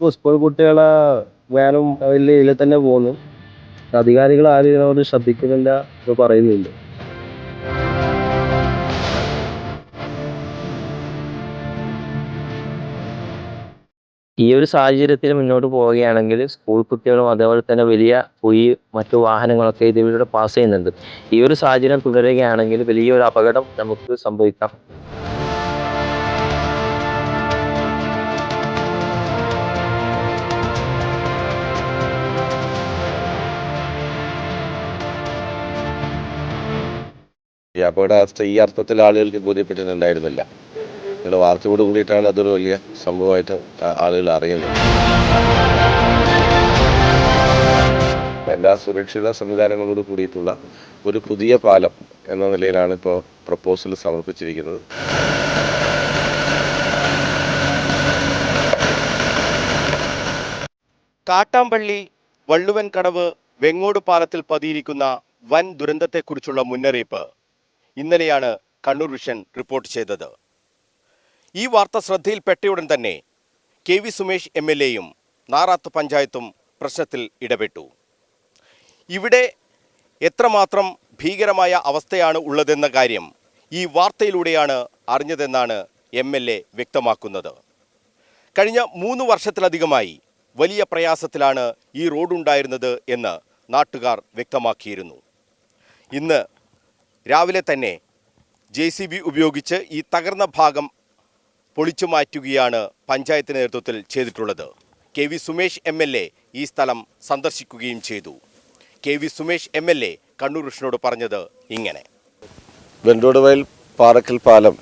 ഇപ്പോൾ സ്കൂൾ കുട്ടികളെ വേനും വലിയ ഇതിൽ തന്നെ പോകുന്നു. അധികാരികൾ ആരും ഇതിനോട് ശ്രദ്ധിക്കുന്നില്ല എന്ന് പറയുന്നുണ്ട്. ഈ ഒരു സാഹചര്യത്തിൽ മുന്നോട്ട് പോവുകയാണെങ്കിൽ സ്കൂൾ കുട്ടികളും അതേപോലെ തന്നെ വലിയ പൊയ് മറ്റു വാഹനങ്ങളൊക്കെ ഇതിലൂടെ പാസ് ചെയ്യുന്നുണ്ട്. ഈ ഒരു സാഹചര്യം തുടരുകയാണെങ്കിൽ വലിയൊരു അപകടം നമുക്ക് സംഭവിക്കാം. ഈ അപകടാവസ്ഥ ഈ അർത്ഥത്തിൽ ആളുകൾക്ക് ബോധ്യപ്പെട്ടിട്ടുണ്ടായിരുന്നില്ല. നിങ്ങളുടെ വാർത്തയോട് കൂടിയിട്ടാണ് അതൊരു വലിയ സംഭവമായിട്ട് ആളുകൾ അറിയുന്നത്. എല്ലാ സുരക്ഷിത സംവിധാനങ്ങളോട് കൂടിയിട്ടുള്ള ഒരു പുതിയ പാലം എന്ന നിലയിലാണ് ഇപ്പോൾ പ്രപ്പോസൽ സമർപ്പിച്ചിരിക്കുന്നത്. കാട്ടാമ്പള്ളി വള്ളുവൻ കടവ് വെങ്ങോട് പാലത്തിൽ പതിയിരിക്കുന്ന വൻ ദുരന്തത്തെക്കുറിച്ചുള്ള മുന്നറിയിപ്പ്. ഇന്നലെയാണ് കണ്ണൂർ വിഷൻ റിപ്പോർട്ട് ചെയ്തത്. ഈ വാർത്ത ശ്രദ്ധയിൽപ്പെട്ടയുടൻ തന്നെ K V Sumesh M L എയും നാറാത്ത് പഞ്ചായത്തും പ്രശ്നത്തിൽ ഇടപെട്ടു. ഇവിടെ എത്രമാത്രം ഭീകരമായ അവസ്ഥയാണ് ഉള്ളതെന്ന കാര്യം ഈ വാർത്തയിലൂടെയാണ് അറിഞ്ഞതെന്നാണ് എം എൽ എ വ്യക്തമാക്കുന്നത്. കഴിഞ്ഞ മൂന്ന് വർഷത്തിലധികമായി വലിയ പ്രയാസത്തിലാണ് ഈ റോഡുണ്ടായിരുന്നത് എന്ന് നാട്ടുകാർ വ്യക്തമാക്കിയിരുന്നു. ഇന്ന് രാവിലെ തന്നെ ജെ സി ബി ഉപയോഗിച്ച് ഈ തകർന്ന ഭാഗം പൊളിച്ചു മാറ്റുകയാണ് പഞ്ചായത്ത് നേതൃത്വത്തിൽ ചെയ്തിട്ടുള്ളത്. K V Sumesh M L A ഈ സ്ഥലം സന്ദർശിക്കുകയും ചെയ്തു. K V Sumesh M L A Kannur കൃഷ്ണനോട് പറഞ്ഞത് ഇങ്ങനെ. വെണ്ടോട് വയൽ പാറക്കൽ പാലം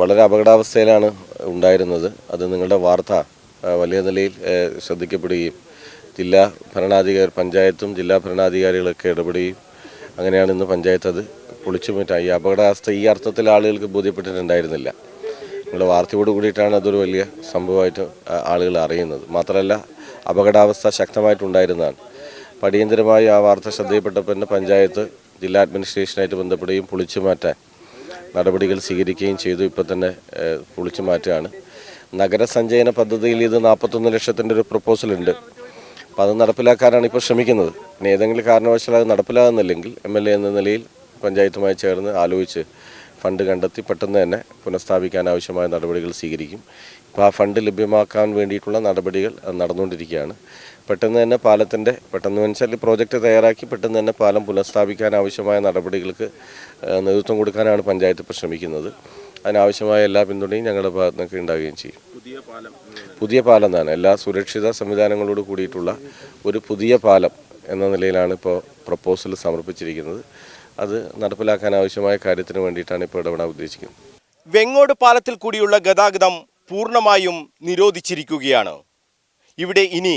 വളരെ അപകടാവസ്ഥയിലാണ് ഉണ്ടായിരുന്നത്. അത് നിങ്ങളുടെ വാർത്ത വലിയ നിലയിൽ ശ്രദ്ധിക്കപ്പെടുകയും ജില്ലാ ഭരണാധികാരി പഞ്ചായത്തും ജില്ലാ ഭരണാധികാരികളൊക്കെ ഇടപെടുകയും അങ്ങനെയാണ് ഇന്ന് പഞ്ചായത്ത് അത് പൊളിച്ചുമാറ്റാൻ ഈ അപകടാവസ്ഥ ഈ അർത്ഥത്തിൽ ആളുകൾക്ക് ബോധ്യപ്പെട്ടിട്ടുണ്ടായിരുന്നില്ല. നിങ്ങളുടെ വാർത്തയോട് കൂടിയിട്ടാണ് അതൊരു വലിയ സംഭവമായിട്ട് ആളുകൾ അറിയുന്നത്. മാത്രമല്ല അപകടാവസ്ഥ ശക്തമായിട്ടുണ്ടായിരുന്നതാണ്. അപ്പോൾ അടിയന്തരമായി ആ വാർത്ത ശ്രദ്ധയിൽപ്പെട്ടപ്പോൾ തന്നെ പഞ്ചായത്ത് ജില്ലാ അഡ്മിനിസ്ട്രേഷനായിട്ട് ബന്ധപ്പെടുകയും പൊളിച്ചു മാറ്റാൻ നടപടികൾ സ്വീകരിക്കുകയും ചെയ്തു. ഇപ്പോൾ തന്നെ പൊളിച്ചു മാറ്റുകയാണ്. നഗരസഞ്ചയന പദ്ധതിയിൽ ഇത് നാൽപ്പത്തൊന്ന് ലക്ഷത്തിന്റെ ഒരു പ്രപ്പോസൽ ഉണ്ട് അപ്പോൾ അത് നടപ്പിലാക്കാനാണ് ഇപ്പോൾ ശ്രമിക്കുന്നത്. ഇനി ഏതെങ്കിലും കാരണവശാൽ അത് നടപ്പിലാകുന്നില്ലെങ്കിൽ എം എൽ എ എന്ന നിലയിൽ പഞ്ചായത്തുമായി ചേർന്ന് ആലോചിച്ച് ഫണ്ട് കണ്ടെത്തി പെട്ടെന്ന് തന്നെ പുനഃസ്ഥാപിക്കാൻ ആവശ്യമായ നടപടികൾ സ്വീകരിക്കും. ഇപ്പോൾ ആ ഫണ്ട് ലഭ്യമാക്കാൻ വേണ്ടിയിട്ടുള്ള നടപടികൾ നടന്നുകൊണ്ടിരിക്കുകയാണ്. പെട്ടെന്ന് തന്നെ പാലത്തിന്റെ പെട്ടെന്ന് വെച്ചാൽ പ്രോജക്റ്റ് തയ്യാറാക്കി പെട്ടെന്ന് തന്നെ പാലം പുനഃസ്ഥാപിക്കാൻ ആവശ്യമായ നടപടികൾക്ക് നേതൃത്വം കൊടുക്കാനാണ് പഞ്ചായത്ത് ഇപ്പോൾ ശ്രമിക്കുന്നത്. അതിനാവശ്യമായ എല്ലാ പിന്തുണയും ഞങ്ങളുടെ ഭാഗത്തുനിന്നൊക്കെ ഉണ്ടാവുകയും ചെയ്യും. പുതിയ പാലം എന്നാണ്. എല്ലാ സുരക്ഷിത സംവിധാനങ്ങളോട് കൂടിയിട്ടുള്ള ഒരു പുതിയ പാലം എന്ന നിലയിലാണ് ഇപ്പോൾ പ്രപ്പോസൽ സമർപ്പിച്ചിരിക്കുന്നത്. അത് നടപ്പിലാക്കാൻ ആവശ്യമായ കാര്യത്തിന് വേണ്ടിയിട്ടാണ് ഇപ്പോൾ ഇടപെടാൻ ഉദ്ദേശിക്കുന്നത്. വെങ്ങോട് പാലത്തിൽ കൂടിയുള്ള ഗതാഗതം പൂർണമായും നിരോധിച്ചിരിക്കുകയാണ്. ഇവിടെ ഇനി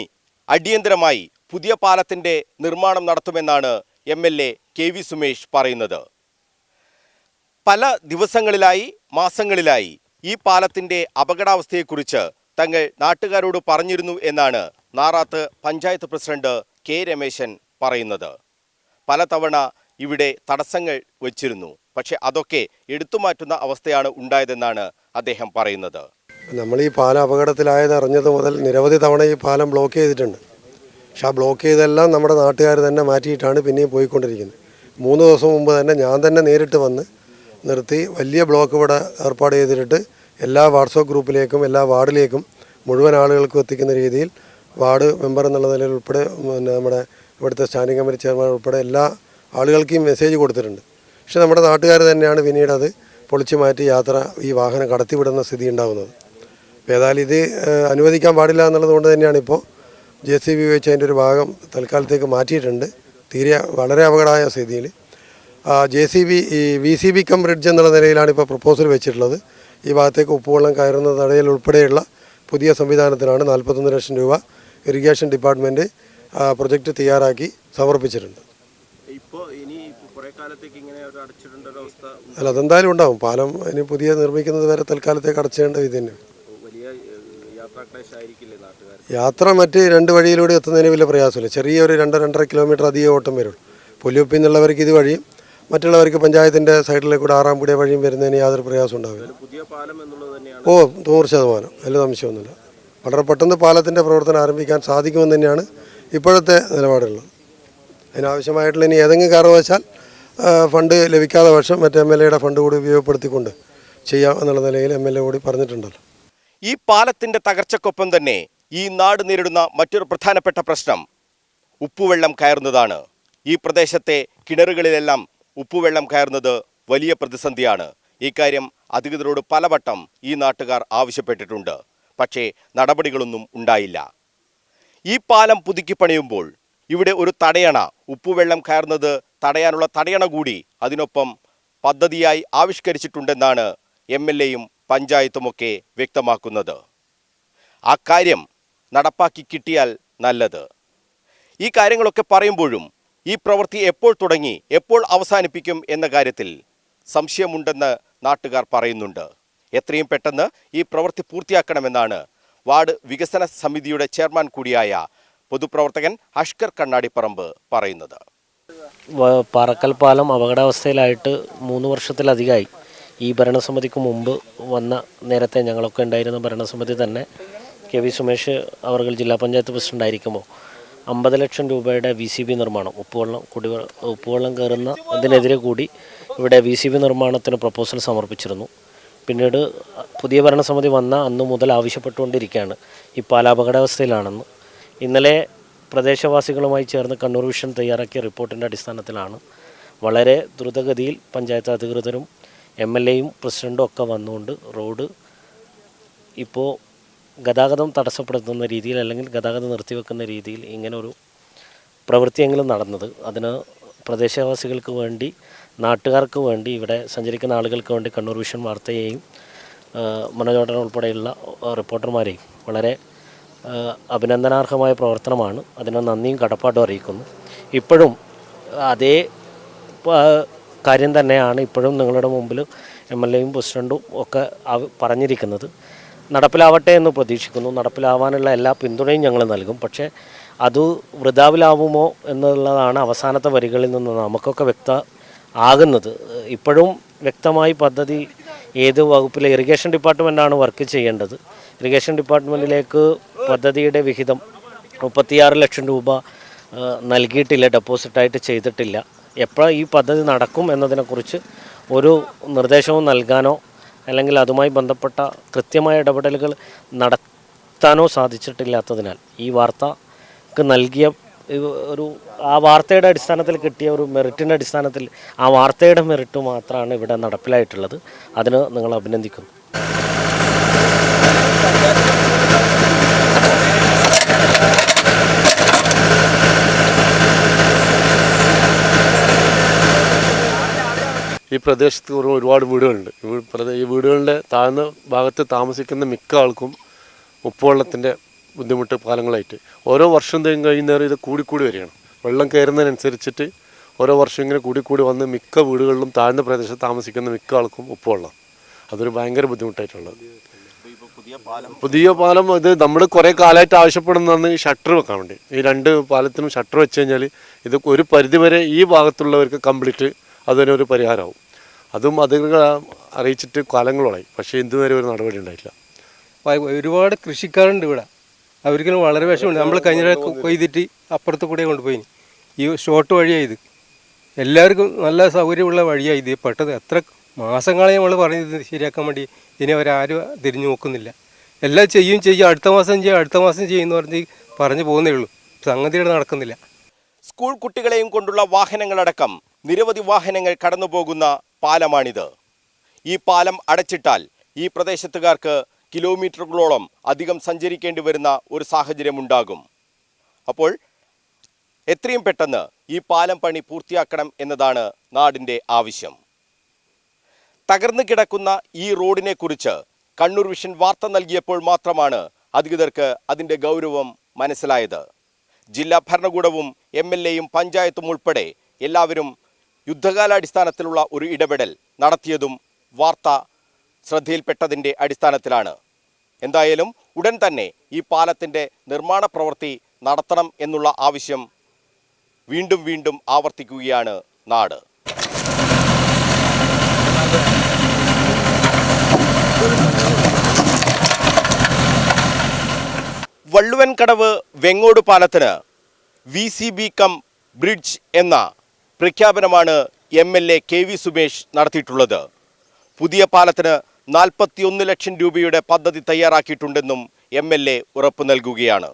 അടിയന്തരമായി പുതിയ പാലത്തിന്റെ നിർമ്മാണം നടത്തുമെന്നാണ് M L A K V Sumesh പറയുന്നത്. പല ദിവസങ്ങളിലായി മാസങ്ങളിലായി ഈ പാലത്തിന്റെ അപകടാവസ്ഥയെക്കുറിച്ച് തങ്ങൾ നാട്ടുകാരോട് പറഞ്ഞിരുന്നു എന്നാണ് നാറാത്ത് പഞ്ചായത്ത് പ്രസിഡന്റ് കെ രമേശൻ പറയുന്നത്. പലതവണ ഇവിടെ തടസ്സങ്ങൾ വച്ചിരുന്നു. പക്ഷെ അതൊക്കെ എടുത്തുമാറ്റുന്ന അവസ്ഥയാണ് ഉണ്ടായതെന്നാണ് അദ്ദേഹം പറയുന്നത്. നമ്മൾ ഈ പാലം അപകടത്തിലായത് അറിഞ്ഞത് മുതൽ നിരവധി തവണ ഈ പാലം ബ്ലോക്ക് ചെയ്തിട്ടുണ്ട്. പക്ഷെ ആ ബ്ലോക്ക് ചെയ്തെല്ലാം നമ്മുടെ നാട്ടുകാർ തന്നെ മാറ്റിയിട്ടാണ് പിന്നെയും പോയിക്കൊണ്ടിരിക്കുന്നത്. മൂന്ന് ദിവസം മുമ്പ് തന്നെ ഞാൻ തന്നെ നേരിട്ട് വന്ന് നിർത്തി വലിയ ബ്ലോക്ക് ഇവിടെ ഏർപ്പാട് ചെയ്തിട്ട് എല്ലാ വാട്സപ്പ് ഗ്രൂപ്പിലേക്കും എല്ലാ വാർഡിലേക്കും മുഴുവൻ ആളുകൾക്കും എത്തിക്കുന്ന രീതിയിൽ വാർഡ് മെമ്പർ എന്നുള്ള നിലയിൽ ഉൾപ്പെടെ പിന്നെ നമ്മുടെ ഇവിടുത്തെ സ്റ്റാൻഡിംഗ് കമ്മിറ്റി ചെയർമാൻ ഉൾപ്പെടെ എല്ലാ ആളുകൾക്കും മെസ്സേജ് കൊടുത്തിട്ടുണ്ട്. പക്ഷേ നമ്മുടെ നാട്ടുകാർ തന്നെയാണ് പിന്നീട് അത് പൊളിച്ചു മാറ്റി യാത്ര ഈ വാഹനം കടത്തിവിടുന്ന സ്ഥിതി ഉണ്ടാകുന്നത് ഏതായാലും ഇത് അനുവദിക്കാൻ പാടില്ല എന്നുള്ളത് കൊണ്ട് തന്നെയാണ് ഇപ്പോൾ ജെ സി ബി വെച്ച് അതിന്റെ ഒരു ഭാഗം തൽക്കാലത്തേക്ക് മാറ്റിയിട്ടുണ്ട്. തീരെ വളരെ അപകടമായ സ്ഥിതിയിൽ ജെ സി ബി ഈ V C B cum bridge എന്നുള്ള നിലയിലാണ് ഇപ്പോൾ പ്രപ്പോസൽ വെച്ചിട്ടുള്ളത്. ഈ ഭാഗത്തേക്ക് ഉപ്പുവെള്ളം കയറുന്ന തടയൽ ഉൾപ്പെടെയുള്ള പുതിയ സംവിധാനത്തിനാണ് നാൽപ്പത്തൊന്ന് ലക്ഷം രൂപ ഇറിഗേഷൻ ഡിപ്പാർട്ട്മെന്റ് പ്രൊജക്റ്റ് തയ്യാറാക്കി സമർപ്പിച്ചിട്ടുണ്ട്. അല്ല അതെന്തായാലും ഉണ്ടാവും. പാലം ഇനി പുതിയ നിർമ്മിക്കുന്നത് വരെ തൽക്കാലത്തേക്ക് അടച്ചേണ്ട ഇത് തന്നെ യാത്രാ മറ്റ് രണ്ട് വഴിയിലൂടെ എത്തുന്നതിന് വലിയ പ്രയാസമില്ല. ചെറിയൊരു രണ്ട് രണ്ടര കിലോമീറ്റർ അധികം ഓട്ടം വരുള്ളൂ. പുലിയൊപ്പിന്നുള്ളവർക്ക് നിന്നുള്ളവർക്ക് ഇത് വഴിയും മറ്റുള്ളവർക്ക് പഞ്ചായത്തിന്റെ സൈഡിലേക്ക് കൂടെ ആറാംപുടിയ വഴിയും വരുന്നതിന് യാതൊരു പ്രയാസം ഉണ്ടാവില്ല. പുതിയ പാലം എന്നുള്ളത് തന്നെയാണ്. ഓ നൂറ് ശതമാനം. അതിൽ സംശയമൊന്നുമില്ല. വളരെ പെട്ടെന്ന് പാലത്തിന്റെ പ്രവർത്തനം ആരംഭിക്കാൻ സാധിക്കുമെന്ന് തന്നെയാണ് ഇപ്പോഴത്തെ നിലപാടുള്ളത്. അതിനാവശ്യമായിട്ടുള്ള ഇനി ഏതെങ്കിലും കാരണവശാൽ ഫണ്ട് ലഭിക്കാതെ പക്ഷം മറ്റേ എം എൽ എയുടെ ഫണ്ട് കൂടി ഉപയോഗപ്പെടുത്തിക്കൊണ്ട് ചെയ്യാം എന്നുള്ള നിലയിൽ എം എൽ എ കൂടി പറഞ്ഞിട്ടുണ്ടല്ലോ. ഈ പാലത്തിന്റെ തകർച്ചക്കൊപ്പം തന്നെ ഈ നാട് നേരിടുന്ന മറ്റൊരു പ്രധാനപ്പെട്ട പ്രശ്നം ഉപ്പുവെള്ളം കയറുന്നതാണ്. ഈ പ്രദേശത്തെ കിണറുകളിലെല്ലാം ഉപ്പുവെള്ളം കയറുന്നത് വലിയ പ്രതിസന്ധിയാണ്. ഇക്കാര്യം അധികൃതരോട് പലവട്ടം ഈ നാട്ടുകാർ ആവശ്യപ്പെട്ടിട്ടുണ്ട്. പക്ഷേ നടപടികളൊന്നും ഉണ്ടായില്ല. ഈ പാലം പുതുക്കി പണിയുമ്പോൾ ഇവിടെ ഒരു തടയണ ഉപ്പുവെള്ളം കയറുന്നത് തടയാനുള്ള തടയണ കൂടി അതിനൊപ്പം പദ്ധതിയായി ആവിഷ്കരിച്ചിട്ടുണ്ടെന്നാണ് എം എൽ എയും പഞ്ചായത്തുമൊക്കെ വ്യക്തമാക്കുന്നത്. ആ കാര്യം നടപ്പാക്കി കിട്ടിയാൽ നല്ലത്. ഈ കാര്യങ്ങളൊക്കെ പറയുമ്പോഴും ഈ പ്രവൃത്തി എപ്പോൾ തുടങ്ങി എപ്പോൾ അവസാനിപ്പിക്കും എന്ന കാര്യത്തിൽ സംശയമുണ്ടെന്ന് നാട്ടുകാർ പറയുന്നുണ്ട്. എത്രയും പെട്ടെന്ന് ഈ പ്രവൃത്തി പൂർത്തിയാക്കണമെന്നാണ് വാർഡ് വികസന സമിതിയുടെ ചെയർമാൻ കൂടിയായ പൊതുപ്രവർത്തകൻ അഷ്കർ കണ്ണാടിപ്പറമ്പ് പറയുന്നത്. പാറക്കൽ പാലം അപകടാവസ്ഥയിലായിട്ട് മൂന്ന് വർഷത്തിലധികമായി ഈ ഭരണസമിതിക്ക് മുമ്പ് വന്ന നേരത്തെ ഞങ്ങളൊക്കെ ഉണ്ടായിരുന്ന ഭരണസമിതി തന്നെ കെ വി സുമേഷ് അവർ ജില്ലാ പഞ്ചായത്ത് പ്രസിഡന്റ് ആയിരിക്കുമ്പോൾ അമ്പത് ലക്ഷം രൂപയുടെ വി സി ബി നിർമ്മാണം. ഉപ്പുവെള്ളം കുടിവെള്ള ഉപ്പുവെള്ളം കയറുന്ന ഇതിനെതിരെ കൂടി ഇവിടെ വി സി ബി നിർമ്മാണത്തിന് പ്രപ്പോസൽ സമർപ്പിച്ചിരുന്നു. പിന്നീട് പുതിയ ഭരണസമിതി വന്ന അന്ന് മുതൽ ആവശ്യപ്പെട്ടുകൊണ്ടിരിക്കുകയാണ്. ഈ പാലാപകടാവസ്ഥയിലാണെന്ന്. ഇന്നലെ പ്രദേശവാസികളുമായി ചേർന്ന് കണ്ണൂർ വിഷൻ തയ്യാറാക്കിയ റിപ്പോർട്ടിന്റെ അടിസ്ഥാനത്തിലാണ് വളരെ ദ്രുതഗതിയിൽ പഞ്ചായത്ത് അധികൃതരും എം എൽ എയും പ്രസിഡന്റും ഒക്കെ വന്നുകൊണ്ട് റോഡ് ഇപ്പോൾ ഗതാഗതം തടസ്സപ്പെടുത്തുന്ന രീതിയിൽ അല്ലെങ്കിൽ ഗതാഗതം നിർത്തിവെക്കുന്ന രീതിയിൽ ഇങ്ങനൊരു പ്രവൃത്തിയെങ്കിലും നടന്നത്. അതിന് പ്രദേശവാസികൾക്ക് വേണ്ടി നാട്ടുകാർക്ക് വേണ്ടി ഇവിടെ സഞ്ചരിക്കുന്ന ആളുകൾക്ക് വേണ്ടി കണ്ണൂർ വിഷൻ വാർത്തയെയും മനോജോട്ടൻ ഉൾപ്പെടെയുള്ള റിപ്പോർട്ടർമാരെയും വളരെ അഭിനന്ദനാർഹമായ പ്രവർത്തനമാണ്. അതിന് നന്ദിയും കടപ്പാടും അറിയിക്കുന്നു. ഇപ്പോഴും അതേ കാര്യം തന്നെയാണ് ഇപ്പോഴും നിങ്ങളുടെ മുമ്പിൽ എം എൽ എയും പ്രസിഡന്റും ഒക്കെ പറഞ്ഞിരിക്കുന്നത്. നടപ്പിലാവട്ടെ എന്ന് പ്രതീക്ഷിക്കുന്നു. നടപ്പിലാവാനുള്ള എല്ലാ പിന്തുണയും ഞങ്ങൾ നൽകും. പക്ഷേ അത് വൃതാവിലാവുമോ എന്നുള്ളതാണ് അവസാനത്തെ വരികളിൽ നിന്ന് നമുക്കൊക്കെ വ്യക്ത ആകുന്നത്. ഇപ്പോഴും വ്യക്തമായി പദ്ധതി ഏത് വകുപ്പിലെ ഇറിഗേഷൻ ഡിപ്പാർട്ട്മെന്റാണ് വർക്ക് ചെയ്യേണ്ടത്. ഇറിഗേഷൻ ഡിപ്പാർട്ട്മെന്റിലേക്ക് പദ്ധതിയുടെ വിഹിതം മുപ്പത്തിയാറ് ലക്ഷം രൂപ നൽകിയിട്ടില്ല ഡെപ്പോസിറ്റായിട്ട് ചെയ്തിട്ടില്ല. എപ്പോൾ ഈ പദ്ധതി നടക്കും എന്നതിനെക്കുറിച്ച് ഒരു നിർദ്ദേശവും നൽകാനോ അല്ലെങ്കിൽ അതുമായി ബന്ധപ്പെട്ട കൃത്യമായ ഇടപെടലുകൾ നടത്താനോ സാധിച്ചിട്ടില്ലാത്തതിനാൽ ഈ വാർത്തക്ക് നൽകിയ ഒരു ആ വാർത്തയുടെ അടിസ്ഥാനത്തിൽ കിട്ടിയ ഒരു മെറിറ്റിന്റെ അടിസ്ഥാനത്തിൽ ആ വാർത്തയുടെ മെറിറ്റ് മാത്രമാണ് ഇവിടെ നടപ്പിലായിട്ടുള്ളത്. അതിന് നിങ്ങൾ അഭിനന്ദിക്കുന്നു. ഈ പ്രദേശത്ത് ഒരു- ഒരുപാട് വീടുകളുണ്ട്. ഈ വീടുകളുടെ താഴ്ന്ന ഭാഗത്ത് താമസിക്കുന്ന മിക്ക ആൾക്കും ഉപ്പുവെള്ളത്തിന്റെ ബുദ്ധിമുട്ട് കാലങ്ങളായിട്ട്. ഓരോ വർഷം കഴിയുന്നേരം ഇത് കൂടിക്കൂടി വരികയാണ്. വെള്ളം കയറുന്നതിനനുസരിച്ചിട്ട് ഓരോ വർഷം ഇങ്ങനെ കൂടിക്കൂടി വന്ന് മിക്ക വീടുകളിലും താഴ്ന്ന പ്രദേശത്ത് താമസിക്കുന്ന മിക്ക ആൾക്കും ഉപ്പുവെള്ളം. അതൊരു ഭയങ്കര ബുദ്ധിമുട്ടായിട്ടുള്ളത്. പുതിയ പാലം ഇത് നമ്മൾ കുറേ കാലമായിട്ട് ആവശ്യപ്പെടുന്നതാണ് ഷട്ടർ വെക്കാൻ വേണ്ടി. ഈ രണ്ട് പാലത്തിനും ഷട്ടർ വെച്ച് കഴിഞ്ഞാൽ ഇത് ഒരു പരിധിവരെ ഈ ഭാഗത്തുള്ളവർക്ക് കംപ്ലീറ്റ് അതിനൊരു പരിഹാരമാവും. അതും അധികൃതർ അറിയിച്ചിട്ട് കാലങ്ങളോളായി. പക്ഷേ ഇതുവരെ ഒരു നടപടി ഉണ്ടായിട്ടില്ല. ഒരുപാട് കൃഷിക്കാരുണ്ട് ഇവിടെ. അവർക്കും വളരെ വിഷമമുണ്ട്. നമ്മൾ കഴിഞ്ഞ കൊയ്തിട്ട് അപ്പുറത്ത് കൂടെ കൊണ്ടുപോയി. ഈ ഷോർട്ട് വഴിയാണ് ഇത്. എല്ലാവർക്കും നല്ല സൗകര്യമുള്ള വഴിയാണ് ഇത്. പെട്ടത് എത്ര മാസങ്ങളെ നമ്മൾ പറഞ്ഞത് ശരിയാക്കാൻ വേണ്ടി ഇനി അവരാരും തിരിഞ്ഞു നോക്കുന്നില്ല. എല്ലാം ചെയ്യും ചെയ്യും. അടുത്ത മാസം ചെയ്യും അടുത്ത മാസം ചെയ്യുമെന്ന് പറഞ്ഞ് പറഞ്ഞു പോകുന്നേ ഉള്ളൂ. സംഗതികൾ നടക്കുന്നില്ല. സ്കൂൾ കുട്ടികളെയും കൊണ്ടുള്ള വാഹനങ്ങളടക്കം നിരവധി വാഹനങ്ങൾ കടന്നുപോകുന്ന പാലമാണിത്. ഈ പാലം അടച്ചിട്ടാൽ ഈ പ്രദേശത്തുകാർക്ക് കിലോമീറ്ററുകളോളം അധികം സഞ്ചരിക്കേണ്ടി വരുന്ന ഒരു സാഹചര്യമുണ്ടാകും. അപ്പോൾ എത്രയും പെട്ടെന്ന് ഈ പാലം പണി പൂർത്തിയാക്കണം എന്നതാണ് നാടിന്റെ ആവശ്യം. തകർന്നു കിടക്കുന്ന ഈ റോഡിനെ കുറിച്ച് കണ്ണൂർ വിഷൻ വാർത്ത നൽകിയപ്പോൾ മാത്രമാണ് അധികൃതർക്ക് അതിന്റെ ഗൗരവം മനസ്സിലായത്. ജില്ലാ ഭരണകൂടവും എം എൽ എയും പഞ്ചായത്തും ഉൾപ്പെടെ എല്ലാവരും യുദ്ധകാലാടിസ്ഥാനത്തിലുള്ള ഒരു ഇടപെടൽ നടത്തിയതും വാർത്ത ശ്രദ്ധയിൽപ്പെട്ടതിന്റെ അടിസ്ഥാനത്തിലാണ്. എന്തായാലും ഉടൻ തന്നെ ഈ പാലത്തിന്റെ നിർമ്മാണ പ്രവൃത്തി നടത്തണം എന്നുള്ള ആവശ്യം വീണ്ടും വീണ്ടും ആവർത്തിക്കുകയാണ് നാട്. വള്ളുവൻകടവ് വെങ്ങോട് പാലത്തിന് V C B cum bridge എന്ന പ്രഖ്യാപനമാണ് M L A K V Sumesh നടത്തിയിട്ടുള്ളത്. പുതിയ പാലത്തിന് നാൽപ്പത്തിയൊന്ന് ലക്ഷം രൂപയുടെ പദ്ധതി തയ്യാറാക്കിയിട്ടുണ്ടെന്നും എം എൽ എ ഉറപ്പു നൽകുകയാണ്.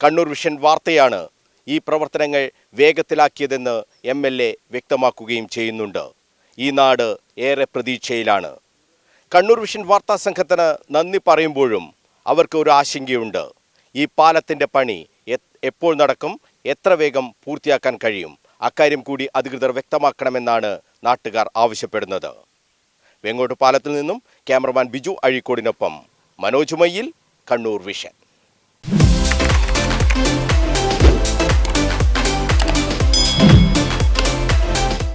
കണ്ണൂർ വിഷൻ വാർത്തയാണ് ഈ പ്രവർത്തനങ്ങൾ വേഗത്തിലാക്കിയതെന്ന് എം എൽ എ വ്യക്തമാക്കുകയും ചെയ്യുന്നുണ്ട്. ഈ നാട് ഏറെ പ്രതീക്ഷയിലാണ്. കണ്ണൂർ വിഷൻ വാർത്താ സംഘത്തിന് നന്ദി പറയുമ്പോഴും അവർക്ക് ഒരു ആശങ്കയുണ്ട്. ഈ പാലത്തിന്റെ പണി എപ്പോൾ നടക്കും എത്ര വേഗം പൂർത്തിയാക്കാൻ കഴിയും? അക്കാര്യം കൂടി അധികൃതർ വ്യക്തമാക്കണമെന്നാണ് നാട്ടുകാർ ആവശ്യപ്പെടുന്നത്. വെങ്ങോട്ട് പാലത്തിൽ നിന്നും ക്യാമറമാൻ ബിജു അഴീക്കോടിനൊപ്പം മനോജ് മയ്യിൽ കണ്ണൂർ വിഷൻ.